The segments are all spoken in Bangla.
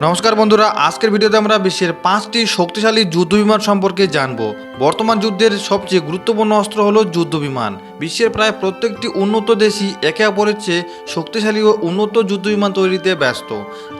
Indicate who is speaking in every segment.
Speaker 1: নমস্কার বন্ধুরা, আজকের ভিডিওতে আমরা বিশ্বের পাঁচটি শক্তিশালী যুদ্ধ বিমান সম্পর্কে জানব। বর্তমান যুদ্ধের সবচেয়ে গুরুত্বপূর্ণ অস্ত্র হলো যুদ্ধ বিমান। বিশ্বের প্রায় প্রত্যেকটি উন্নত দেশই একে অপরের চেয়ে শক্তিশালী ও উন্নত যুদ্ধ বিমান তৈরিতে ব্যস্ত।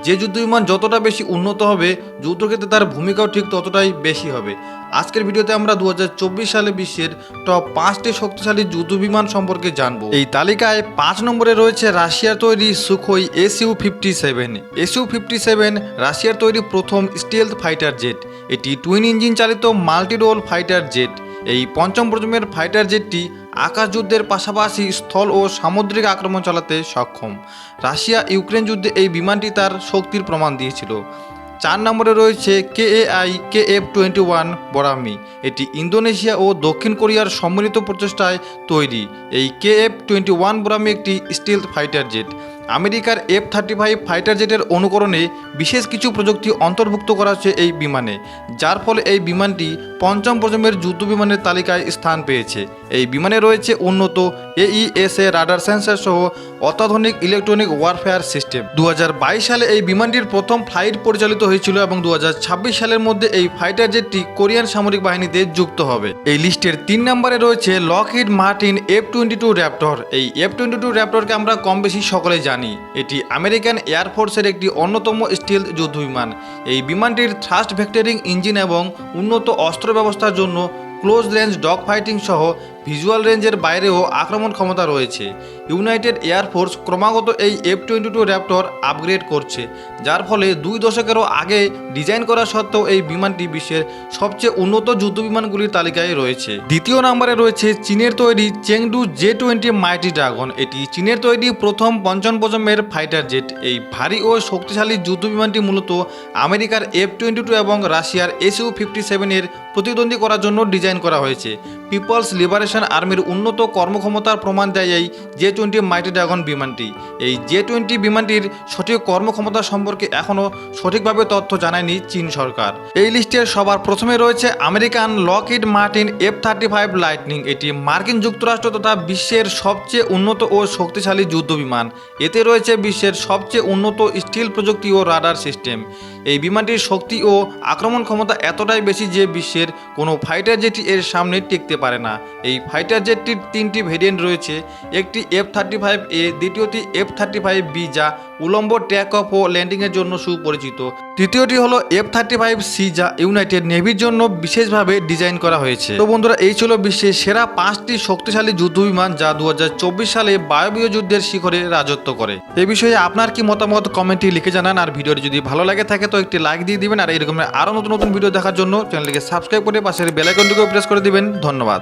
Speaker 1: যে যুদ্ধ বিমান যতটা বেশি উন্নত হবে, যুদ্ধক্ষেত্রে তার ভূমিকাও ঠিক ততটাই বেশি হবে। আজকের ভিডিওতে আমরা দু হাজার চব্বিশ সালে বিশ্বের টপ পাঁচটি শক্তিশালী যুদ্ধ বিমান সম্পর্কে জানব। এই তালিকায় পাঁচ নম্বরে রয়েছে রাশিয়ার তৈরি Sukhoi SU fifty seven SU fifty seven রাশিয়ার তৈরি প্রথম স্টিলথ ফাইটার জেট এটি টুইন ইঞ্জিন চালিত মাল্টি রোল ফাইটার জেট এই পঞ্চম প্রজন্মের ফাইটার জেটটি আকাশ যুদ্ধের পাশাপাশি স্থল ও সামুদ্রিক আক্রমণ চালাতে সক্ষম। রাশিয়া ইউক্রেন যুদ্ধে এই বিমানটি তার শক্তির প্রমাণ দিয়েছিল। চার নম্বরে রয়েছে K A I K F twenty one Boramae এটি ইন্দোনেশিয়া ও দক্ষিণ কোরিয়ার সম্মিলিত প্রচেষ্টায় তৈরি। এই K F twenty one Boramae একটি স্টিল ফাইটার জেট আমেরিকার এফ থার্টি ফাইভ ফাইটার জেটের অনুকরণে বিশেষ কিছু প্রযুক্তি অন্তর্ভুক্ত করা হচ্ছে এই বিমানে, যার ফলে এই বিমানটি পঞ্চম প্রজন্মের যুদ্ধ বিমানের তালিকায় স্থান পেয়েছে। এই বিমানে রয়েছে উন্নত এইএসএ রাডার সেন্সার সহ অত্যাধুনিক ইলেকট্রনিক ওয়ারফেয়ার সিস্টেম। দু হাজার বাইশ সালে এই বিমানটির প্রথম ফ্লাইট পরিচালিত হয়েছিল এবং দু হাজার ছাব্বিশ সালের মধ্যে এই ফাইটার জেটটি কোরিয়ান সামরিক বাহিনীতে যুক্ত হবে। এই লিস্টের তিন নম্বরে রয়েছে Lockheed Martin F twenty two Raptor এই এফ টোয়েন্টি টু র্যাপটরকে আমরা কম বেশি সকলেই জানি। এটি আমেরিকান এয়ারফোর্সের একটি অন্যতম স্টিল যুদ্ধ বিমান এই বিমানটির থ্রাস্ট ভেক্টরিং ইঞ্জিন এবং উন্নত অস্ত্র ব্যবস্থার জন্য ক্লোজ রেঞ্জ ডগ ফাইটিং সহ ভিজুয়াল রেঞ্জের বাইরেও আক্রমণ ক্ষমতা রয়েছে। ইউনাইটেড এয়ারফোর্স ক্রমাগত এই F twenty two Raptor upgrade করছে, যার ফলে দুই দশকেরও আগে ডিজাইন করা সত্ত্বেও এই বিমানটি বিশ্বের সবচেয়ে উন্নত যুদ্ধ বিমানগুলির তালিকায় রয়েছে। দ্বিতীয় নম্বরে রয়েছে চীনের তৈরি Chengdu J twenty mighty dragon এটি চীনের তৈরি প্রথম পঞ্চম প্রজন্মের ফাইটার জেট এই ভারী ও শক্তিশালী যুদ্ধ বিমানটি মূলত আমেরিকার এফ টোয়েন্টি টু এবং রাশিয়ার এসইউ ফিফটি সেভেনের প্রতিদ্বন্দ্বী করার জন্য ডিজাইন করা হয়েছে। পিপলস লিবারেশন আর্মির উন্নত কর্মক্ষমতার প্রমাণ দেয় এই জে টোয়েন্টি মাইটি ড্রাগন বিমানটি। এই জে টোয়েন্টি বিমানটির সঠিক কর্মক্ষমতা সম্পর্কে এখনও সঠিকভাবে তথ্য জানায়নি চীন সরকার। এই লিস্টের সবার প্রথমে রয়েছে American Lockheed Martin F thirty five Lightning. এটি মার্কিন যুক্তরাষ্ট্র তথা বিশ্বের সবচেয়ে উন্নত ও শক্তিশালী যুদ্ধ বিমান। এতে রয়েছে বিশ্বের সবচেয়ে উন্নত স্টিল প্রযুক্তি ও রাডার সিস্টেম। এই বিমানটির শক্তি ও আক্রমণ ক্ষমতা এতটাই বেশি যে বিশ্বের কোনো ফাইটার জেটই এর সামনে টিকতে পারে না। এই ফাইটার জেটটির তিনটি ভেরিয়েন্ট রয়েছে, একটি এফ থার্টি ফাইভ এ দ্বিতীয়টি এফ থার্টি ফাইভ বি যা উলম্ব ট্যাক অফ ও ল্যান্ডিংয়ের জন্য সুপরিচিত। তৃতীয়টি হলো এফ থার্টি ফাইভ সি যা ইউনাইটেড নেভির জন্য বিশেষভাবে ডিজাইন করা হয়েছে। তো বন্ধুরা, এই ছিল বিশ্বের সেরা পাঁচটি শক্তিশালী যুদ্ধ বিমান যা দু হাজার চব্বিশ সালে বায়বীয় যুদ্ধের শিখরে রাজত্ব করে। এ বিষয়ে আপনার কি মতামত? কমেন্টে লিখে জানান। আর ভিডিওটি যদি ভালো লাগে থাকে, তো একটি লাইক দিয়ে দিবেন। আর এরকম আরও নতুন নতুন ভিডিও দেখার জন্য চ্যানেলটিকে সাবস্ক্রাইব করে পাশের বেলাইকনটিকেও প্রেস করে দিবেন। ধন্যবাদ।